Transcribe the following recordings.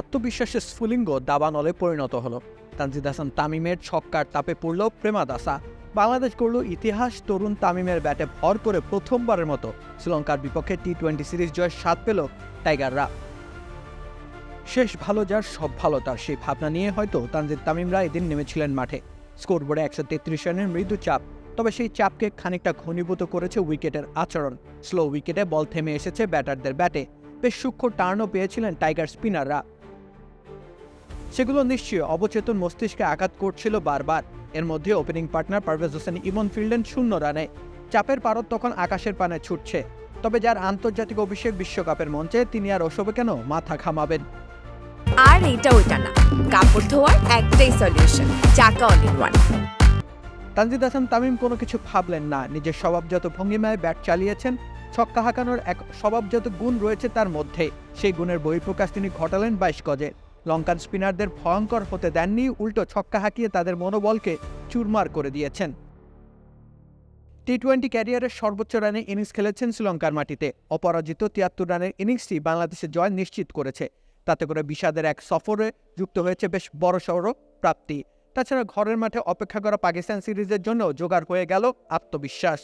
আত্মবিশ্বাসের স্ফুলিঙ্গ দাবানলে পরিণত হলো। তানজিদ হাসান তামিমের ছক্কার তাপে পড়ল প্রেমাদাসা বাংলাদেশ করল ইতিহাস, তরুণ তামিমের ব্যাটে ভর করে প্রথমবারের মতো। শ্রীলঙ্কার বিপক্ষে টি টোয়েন্টি সিরিজ জয়ের স্বাদ পেল টাইগাররা। শেষ ভালো যার, সব ভালো তার। সেই ভাবনা নিয়ে হয়তো তানজিদ তামিমরা এদিন নেমেছিলেন মাঠে। স্কোরবোর্ডে একশো তেত্রিশ রানের মৃদু চাপ, তবে সেই চাপকে খানিকটা ঘনীভূত করেছে উইকেটের আচরণ। স্লো উইকেটে বল থেমে এসেছে ব্যাটারদের ব্যাটে। বেশ সূক্ষ্ম টার্নও পেয়েছিলেন টাইগার স্পিনাররা। সেগুলো নিশ্চয়ই অবচেতন মস্তিষ্কে আঘাত করছিল বারবার। এর মধ্যে ওপেনিং পার্টনার পারভেজ হোসেন ইমন ফিল্ডেন শূন্য রানে। চাপের পারদ তখন আকাশের পানে ছুটছে। তবে যার আন্তর্জাতিক অভিষেক বিশ্বকাপের মঞ্চে তিনি আর ওসবে কেন মাথা ঘামাবেন? আর এটা ওইটা না। কাপড় ধোয়ার একটাই সলিউশন চাকা all in one Tanzid Hasan Tamim কোনো কিছু ভাবলেন না। নিজের স্বভাবজাত ভঙ্গিমায় ব্যাট চালিয়েছেন। ছক্কা হাঁকানোর এক স্বভাবজাত গুণ রয়েছে তার মধ্যে। সেই গুণের বহিঃপ্রকাশ তিনি ঘটালেন বাইশ গজে। লঙ্কান স্পিনারদের ভয়ঙ্কর হতে দেননি, উল্টো ছক্কা হাঁকিয়ে তাদের মনোবলকে চুরমার করে দিয়েছেন। টি টোয়েন্টি ক্যারিয়ারের সর্বোচ্চ রানে ইনিংস খেলেছেন শ্রীলঙ্কার মাটিতে। অপরাজিত তিয়াত্তর রানের ইনিংসটি বাংলাদেশের জয় নিশ্চিত করেছে। তাতে করে বিষাদের এক সফরে যুক্ত হয়েছে বেশ বড়সড় প্রাপ্তি। তাছাড়া ঘরের মাঠে অপেক্ষা করা পাকিস্তান সিরিজের জন্য জোগাড় হয়ে গেল আত্মবিশ্বাস।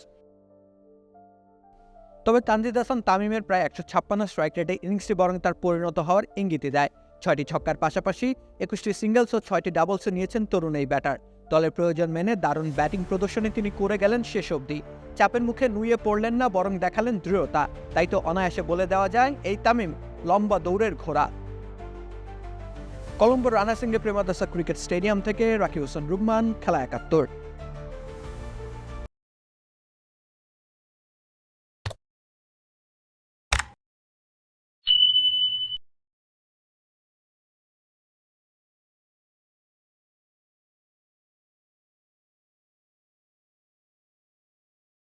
তবে তানজিদ হাসান তামিমের প্রায় একশো ছাপ্পান্ন স্ট্রাইক রেটে ইনিংসটি বরং তার পরিণত হওয়ার ইঙ্গিতই দেয়। ছয়টি ছক্কার পাশাপাশি একুশটি সিঙ্গলস ও ছয়টি ডাবলসও নিয়েছেন তরুণ এই ব্যাটার দলের প্রয়োজন মেনে দারুণ ব্যাটিং প্রদর্শনে তিনি করে গেলেন শেষ অবধি। চাপের মুখে নুয়ে পড়লেন না, বরং দেখালেন দৃঢ়তা। তাই তো অনায়াসে বলে দেওয়া যায়, এই তামিম লম্বা দৌড়ের ঘোড়া। কলম্বোর রানাসিংহে প্রেমাদাসা ক্রিকেট স্টেডিয়াম থেকে রাকি হোসেন রুকমান, খেলা একাত্তর।